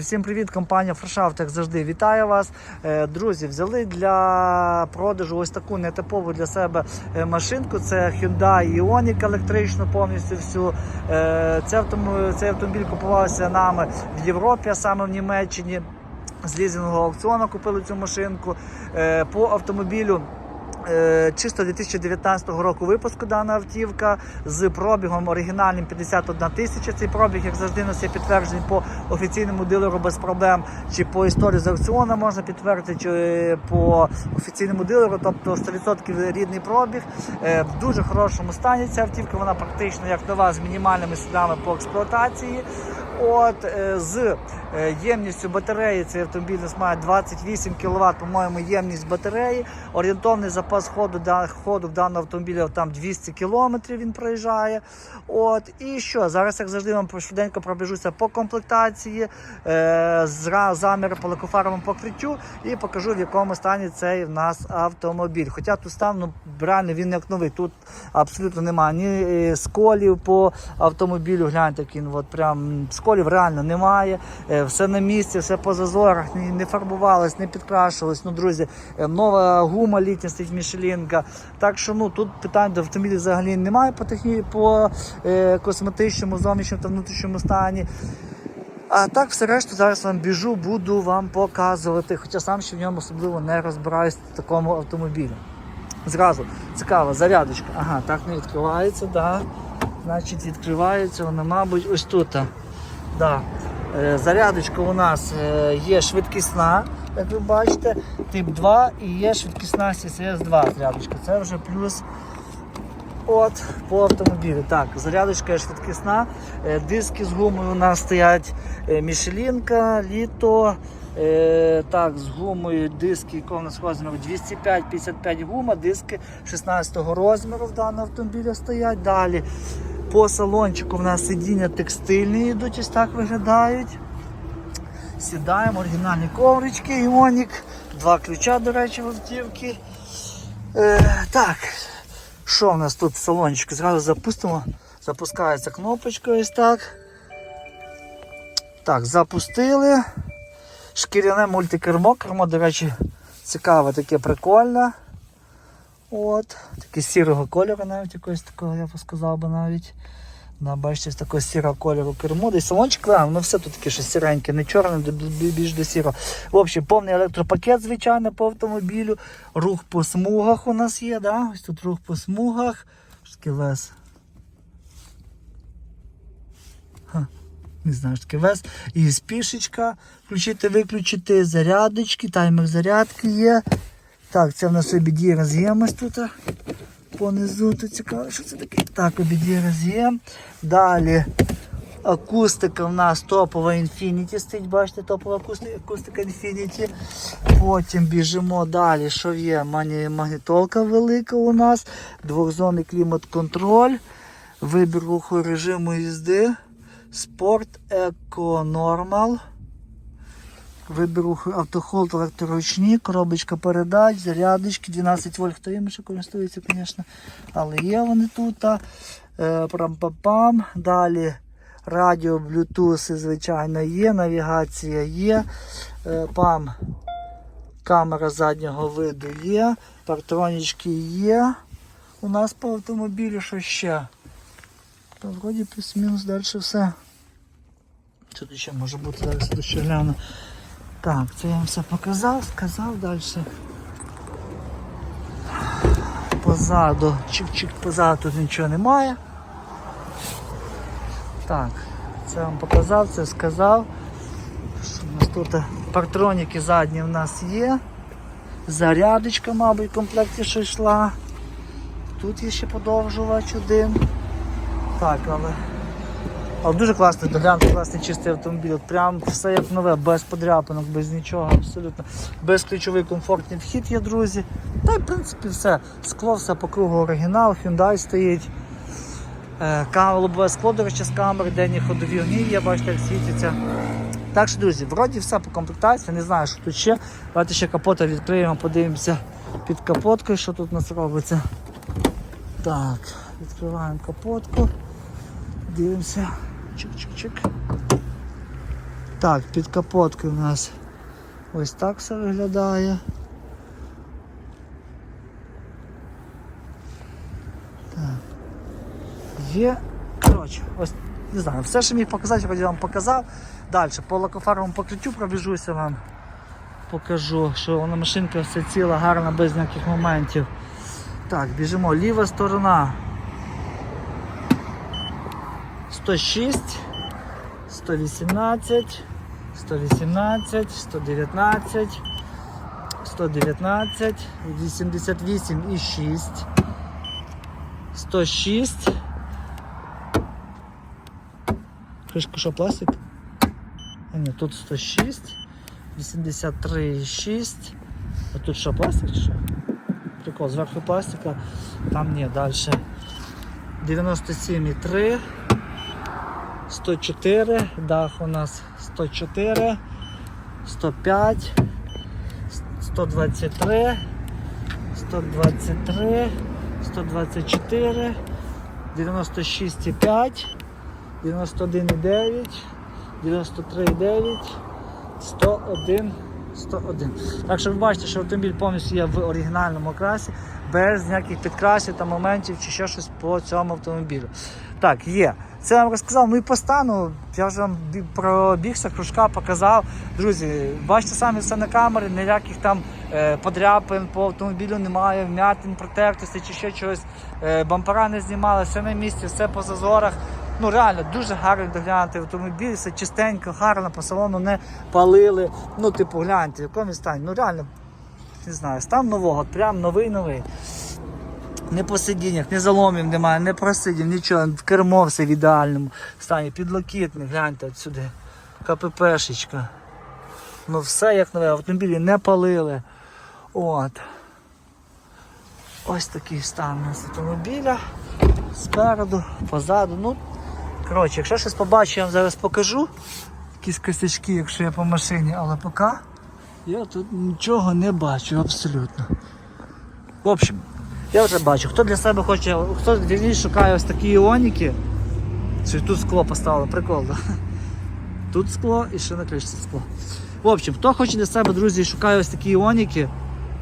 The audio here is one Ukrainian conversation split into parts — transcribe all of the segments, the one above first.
Всім привіт, компанія Фрешафт, як завжди, вітаю вас. Е, Друзі, взяли для продажу ось таку нетипову для себе е, машинку. Це Hyundai Ioniq електричну повністю всю. Е, цей автомобіль купувався нами в Європі, а саме в Німеччині. З лізингового аукціону купили цю машинку. По автомобілю. Е, Чисто 2019 року випуску дана автівка з пробігом оригінальним 51 тисяча. Цей пробіг, як завжди, нас є підтверджений по офіційному дилеру без проблем, чи по історії з аукціону можна підтвердити, чи по офіційному дилеру, тобто 100% рідний пробіг. Е, В дуже хорошому стані ця автівка, вона практично як нова з мінімальними слідами по експлуатації. От е, з е, ємністю батареї цей автомобіль нас має 28 кВт, по-моєму, ємність батареї. Орієнтовний запас ходу, ходу в даного автомобіля там 200 км він проїжджає. От і що зараз, як завжди, вам швиденько пробіжуся по комплектації, е, заміри по лакофаровому покриттю і покажу в якому стані цей в нас автомобіль. Хоча тут стан, ну реально він як новий. Тут абсолютно немає ні е, сколів по автомобілю. Гляньте, він от прям сколів реально немає. Все на місці, все по зазорах, не фарбувалось, не підкрашувалось. Ну, друзі, е, нова гума літня стоїть Мішелінка. Так що ну тут питань до автомобіля взагалі немає по техні, по е, косметичному, зовнішньому та внутрішньому стані. А так, все решту зараз вам біжу, буду вам показувати. Хоча сам ще в ньому особливо не розбираюсь в такому автомобілі. Зразу цікаво, зарядочка. Ага, так не відкривається, да. Значить, відкривається вона, мабуть, ось тут. Да. Е, Зарядочка у нас е, є швидкісна, як ви бачите, тип 2 і є швидкісна CCS 2 зарядочка. Це вже плюс От по автомобілю. Так, зарядочка швидкісна. Е, Диски з гумою у нас стоять Мішелінка, літо. Так, з гумою диски, якого розміру 205-55 гума, диски 16 розміру в даному автомобілі стоять. Далі по салончику в нас сидіння текстильні йдуть, ось так виглядають. Сідаємо, оригінальні коврички, Іонік, два ключа, до речі, в автівки. Е, так, що в нас тут салончик? Зразу запустимо. Запускається кнопочка ось так. Так, запустили. Шкіряне мультикермо. Кермо, до речі, цікаве, таке прикольне. От. Таке сірого кольору навіть якогось такого, я б сказав би навіть. Да, бачите, з такого сірого кольору кермо. Десь салончик, да, ну все тут таке щось сіреньке, не чорне, більш до сірого. В общем, повний електропакет, звичайно, по автомобілю. Рух по смугах у нас є, да? ось тут рух по смугах. Ха, не знаю, що таке вес. І спішечка. Включити, виключити, зарядочки, таймер зарядки є. Так, це в нас обіді роз'єм тут. Понизу тут цікаво, що це таке. Так, обіді роз'єм. Далі акустика в нас топова Infinity стоїть, бачите, топова акусти- акустика Infinity. Потім біжимо далі. Що є? Магнітолка велика у нас, двохзонний клімат-контроль, вибір руху режиму їзди, спорт, еко, нормал. Вибір руху автохолд, електроручні, коробочка передач, зарядочки, 12 вольт, хто їм ще користується, звісно, але є вони тут. Е, Прам-пам-пам. Далі радіо, Bluetooth, звичайно, є, навігація є. Е, Пам, камера заднього виду є, партронічки є. У нас по автомобілю що ще? Та вроді плюс-мінус далі все. Що тут ще може бути, зараз гляну. Так, це я вам все показав, сказав далі. Позаду, чик-чик, позаду тут нічого немає. Так, це вам показав, це сказав. У нас тут партроніки задні в нас є. Зарядочка, мабуть, в комплекті що йшла. Тут є ще подовжувач один. Так, але але дуже класний, доглянути класний чистий автомобіль. Прям все як нове, без подряпинок, без нічого, абсолютно. Безключовий комфортний вхід є, друзі. Та й в принципі все. Скло все по кругу оригінал, Hyundai стоїть. Е, Лобове скло, до речі, з камери, денні ходові огні є, бачите, як світиться. Так що, друзі, вроді все по комплектації, не знаю, що тут ще. Давайте ще капота відкриємо, подивимося під капоткою, що тут у нас робиться. Так, відкриваємо капотку. Дивимося. Чик-чик-чик. Так, під капоткою у нас ось так все виглядає. Так. Є. Коротше, ось не знаю, все, що міг показати, я вам показав. Далі, по лакофарбовому покриттю пробіжуся вам. Покажу, що вона машинка все ціла, гарна, без ніяких моментів. Так, біжимо. Ліва сторона. 106, 118, 118, 119, 119, 88 і 6, 106. Кришка що, пластик? А ні, тут 106, 83,6. А тут що, пластик чи що? Прикол, зверху пластика, там ні, далі. 97,3, 104, дах у нас 104, 105, 123, 123, 124, 96,5, 91,9, 93,9, 101, 101. Так що ви бачите, що автомобіль повністю є в оригінальному окрасі, без ніяких підкрасів та моментів чи ще щось по цьому автомобілю. Так, є. Це я вам розказав. Ну і по стану, я вже вам пробігся, кружка показав. Друзі, бачите самі все на камері, ніяких там е, подряпин по автомобілю немає, вмятин, протертості чи ще чогось. Е, бампера не знімали, все на місці, все по зазорах. Ну реально дуже гарно доглянути автомобіль, все чистенько, гарно, по салону не палили. Ну, типу, гляньте, в якому стані. Ну реально, не знаю, стан нового, прям новий-новий. Не по сидіннях, не заломів немає, не просидів, нічого, кермо все в ідеальному стані, підлокітник, гляньте от сюди. КППшечка. Ну все як нове, автомобілі не палили. От. Ось такий стан у нас автомобіля. Спереду, позаду. Ну, коротше, якщо щось побачу, я вам зараз покажу. Якісь косячки, якщо я по машині, але поки я тут нічого не бачу абсолютно. В общем, я вже бачу, хто для себе хоче, хто вірніше шукає ось такі іоніки. Чи тут скло поставили, прикол, да? Тут скло і ще на кришці скло. В общем, хто хоче для себе, друзі, шукає ось такі іоніки,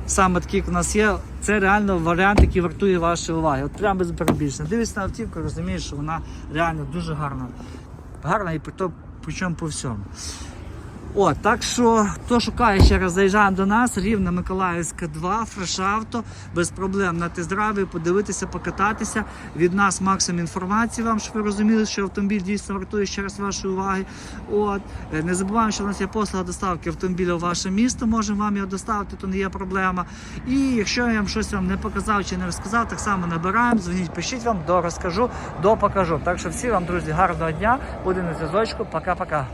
саме такі, як у нас є, це реально варіант, який вартує вашої уваги. От прямо без перебільшення. Дивись на автівку, розумієш, що вона реально дуже гарна. Гарна і при то, причому по всьому. От, так що, хто шукає ще раз, заїжджаємо до нас, рівна Миколаївська 2, фрешавто, без проблем на тест-драйві, подивитися, покататися. Від нас максимум інформації вам, щоб ви розуміли, що автомобіль дійсно вартує ще раз вашої уваги. От. Е, Не забуваємо, що в нас є послуга доставки автомобіля в ваше місто, можемо вам його доставити, то не є проблема. І якщо я вам щось вам не показав чи не розказав, так само набираємо, дзвоніть, пишіть вам, до розкажу, до покажу. Так що всі вам, друзі, гарного дня, буде на зв'язочку, пока-пока.